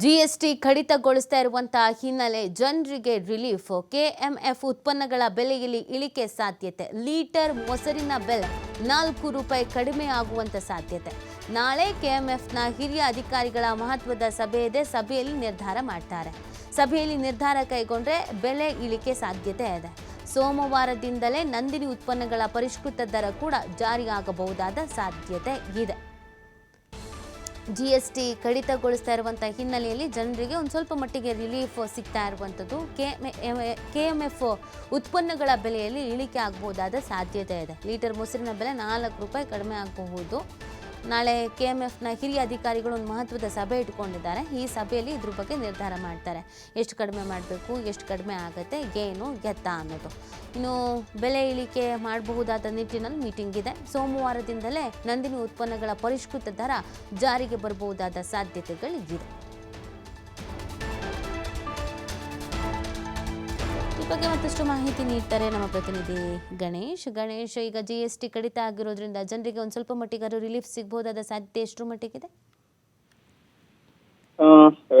GST ಕಡಿತಗೊಳಿಸ್ತಾ ಇರುವಂತಹ ಹಿನ್ನೆಲೆ ಜನರಿಗೆ ರಿಲೀಫ್. ಕೆಎಂಎಫ್ ಉತ್ಪನ್ನಗಳ ಬೆಲೆಯಲ್ಲಿ ಇಳಿಕೆ ಸಾಧ್ಯತೆ. ಲೀಟರ್ ಮೊಸರಿನ ಬೆಲೆ ನಾಲ್ಕು ರೂಪಾಯಿ ಕಡಿಮೆ ಆಗುವಂತ ಸಾಧ್ಯತೆ. ನಾಳೆ ಕೆಎಂಎಫ್ನ ಹಿರಿಯ ಅಧಿಕಾರಿಗಳ ಮಹತ್ವದ ಸಭೆ ಇದೆ. ಸಭೆಯಲ್ಲಿ ನಿರ್ಧಾರ ಮಾಡ್ತಾರೆ. ಸಭೆಯಲ್ಲಿ ನಿರ್ಧಾರ ಕೈಗೊಂಡ್ರೆ ಬೆಲೆ ಇಳಿಕೆ ಸಾಧ್ಯತೆ ಇದೆ. ಸೋಮವಾರದಿಂದಲೇ ನಂದಿನಿ ಉತ್ಪನ್ನಗಳ ಪರಿಷ್ಕೃತ ದರ ಕೂಡ ಜಾರಿಯಾಗಬಹುದಾದ ಸಾಧ್ಯತೆ ಇದೆ. ಜಿ ಎಸ್ ಟಿ ಕಡಿತಗೊಳಿಸ್ತಾ ಇರುವಂಥ ಹಿನ್ನೆಲೆಯಲ್ಲಿ ಜನರಿಗೆ ಒಂದು ಸ್ವಲ್ಪ ಮಟ್ಟಿಗೆ ರಿಲೀಫ್ ಸಿಗ್ತಾ ಇರುವಂಥದ್ದು ಕೆ ಕೆ ಎಂ ಎಫ್ ಉತ್ಪನ್ನಗಳ ಬೆಲೆಯಲ್ಲಿ ಇಳಿಕೆ ಆಗಬಹುದಾದ ಸಾಧ್ಯತೆ ಇದೆ. ಲೀಟರ್ ಮೊಸರಿನ ಬೆಲೆ ನಾಲ್ಕು ರೂಪಾಯಿ ಕಡಿಮೆ ಆಗಬಹುದು. ನಾಳೆ ಕೆ ಎಂ ಎಫ್ನ ಹಿರಿಯ ಅಧಿಕಾರಿಗಳು ಒಂದು ಮಹತ್ವದ ಸಭೆ ಇಟ್ಕೊಂಡಿದ್ದಾರೆ. ಈ ಸಭೆಯಲ್ಲಿ ಇದ್ರ ಬಗ್ಗೆ ನಿರ್ಧಾರ ಮಾಡ್ತಾರೆ. ಎಷ್ಟು ಕಡಿಮೆ ಮಾಡಬೇಕು, ಎಷ್ಟು ಕಡಿಮೆ ಆಗುತ್ತೆ ಏನು ಗೆತ್ತ ಅನ್ನೋದು. ಇನ್ನು ಬೆಲೆ ಇಳಿಕೆ ಮಾಡಬಹುದಾದ ನಿಟ್ಟಿನಲ್ಲಿ ಮೀಟಿಂಗ್ ಇದೆ. ಸೋಮವಾರದಿಂದಲೇ ನಂದಿನಿ ಉತ್ಪನ್ನಗಳ ಪರಿಷ್ಕೃತ ದರ ಜಾರಿಗೆ ಬರಬಹುದಾದ ಸಾಧ್ಯತೆಗಳಿದೆ ಬಗ್ಗೆ ಮತ್ತಷ್ಟು ಮಾಹಿತಿ ನೀಡ್ತಾರೆ ನಮ್ಮ ಪ್ರತಿನಿಧಿ ಗಣೇಶ್. ಗಣೇಶ್, ಈಗ ಜಿ ಎಸ್ ಟಿ ಕಡಿತ ಆಗಿರೋದ್ರಿಂದ ಜನರಿಗೆ ಒಂದು ಸ್ವಲ್ಪ ಮಟ್ಟಿಗಾರು ರಿಲೀಫ್ ಸಿಗಬಹುದಾದ ಸಾಧ್ಯತೆ ಎಷ್ಟು ಮಟ್ಟಿಗಿದೆ?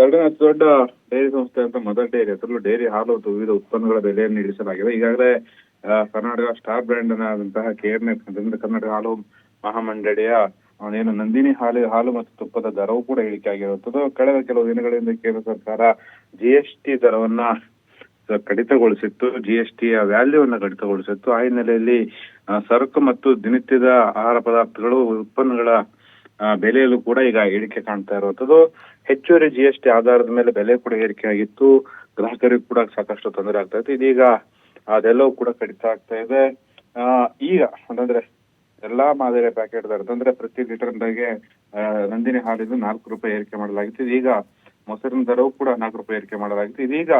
ಎರಡನೇ ದೊಡ್ಡ ಡೈರಿ ಸಂಸ್ಥೆ ಅಂತ ಮದರ್ ಡೈರಿ, ಅದರಲ್ಲೂ ಡೈರಿ ಹಾಲು ಮತ್ತು ವಿವಿಧ ಉತ್ಪನ್ನಗಳ ಬೆಲೆಯನ್ನು ಇಳಿಸಲಾಗಿದೆ. ಈಗಾಗಲೇ ಕರ್ನಾಟಕ ಸ್ಟಾರ್ ಬ್ರ್ಯಾಂಡ್ ಆದಂತಹ ಅದರಿಂದ ಕರ್ನಾಟಕ ಹಾಲು ಮಹಾಮಂಡಳಿಯ ಏನು ನಂದಿನಿ ಹಾಲು ಹಾಲು ಮತ್ತು ತುಪ್ಪದ ದರವು ಕೂಡ ಇಳಿಕೆ ಆಗಿರುತ್ತದೆ ಕಳೆದ ಕೆಲವು ದಿನಗಳಿಂದ ಕೇಂದ್ರ ಸರ್ಕಾರ ಜಿ ಎಸ್ ಟಿ ದರವನ್ನ ಕಡಿತಗೊಳಿಸಿತ್ತು ಜಿ ಎಸ್ ಟಿಯ ವ್ಯಾಲ್ಯೂವನ್ನು ಕಡಿತಗೊಳಿಸಿತ್ತು. ಆ ಹಿನ್ನೆಲೆಯಲ್ಲಿ ಸರಕು ಮತ್ತು ದಿನನಿತ್ಯದ ಆಹಾರ ಪದಾರ್ಥಗಳು, ಉತ್ಪನ್ನಗಳ ಬೆಲೆಯಲ್ಲೂ ಕೂಡ ಈಗ ಏರಿಕೆ ಕಾಣ್ತಾ ಇರುವಂತದ್ದು ಹೆಚ್ಚುವರಿ ಜಿ ಎಸ್ ಟಿ ಆಧಾರದ ಮೇಲೆ ಬೆಲೆ ಕೂಡ ಏರಿಕೆ ಆಗಿತ್ತು. ಗ್ರಾಹಕರಿಗೂ ಕೂಡ ಸಾಕಷ್ಟು ತೊಂದರೆ ಆಗ್ತಾ ಇತ್ತು. ಇದೀಗ ಅದೆಲ್ಲವೂ ಕೂಡ ಕಡಿತ ಆಗ್ತಾ ಇದೆ. ಈಗ ಅಂತಂದ್ರೆ ಎಲ್ಲಾ ಮಾದರಿಯ ಪ್ಯಾಕೆಟ್ ದರ ಅಂದ್ರೆ ಪ್ರತಿ ಲೀಟರ್ ಬಗ್ಗೆ ನಂದಿನಿ ಹಾಲಿಂದ ನಾಲ್ಕು ರೂಪಾಯಿ ಏರಿಕೆ ಮಾಡಲಾಗಿತ್ತು. ಇದೀಗ ಮೊಸರಿನ ದರವೂ ಕೂಡ ನಾಲ್ಕು ರೂಪಾಯಿ ಏರಿಕೆ ಮಾಡಲಾಗಿತ್ತು. ಇದೀಗ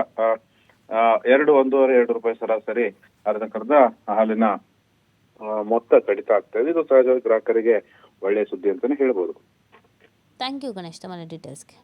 ಎರಡು ಒಂದೂವರೆ ಎರಡು ರೂಪಾಯಿ ಸರಾಸರಿ ಅರ್ಧಕ್ಕರ್ಧ ಹಾಲಿನ ಆ, ಮೊತ್ತ ಕಡಿತ ಆಗ್ತಾ ಇದೆ. ಇದು ಸಹಜವಾಗಿ ಗ್ರಾಹಕರಿಗೆ ಒಳ್ಳೆಯ ಸುದ್ದಿ ಅಂತಾನೆ ಹೇಳ್ಬೋದು. ಥ್ಯಾಂಕ್ ಯು ಗಣೇಶ್ ತಮ್ಮ ಡೀಟೇಲ್ಸ್ಗೆ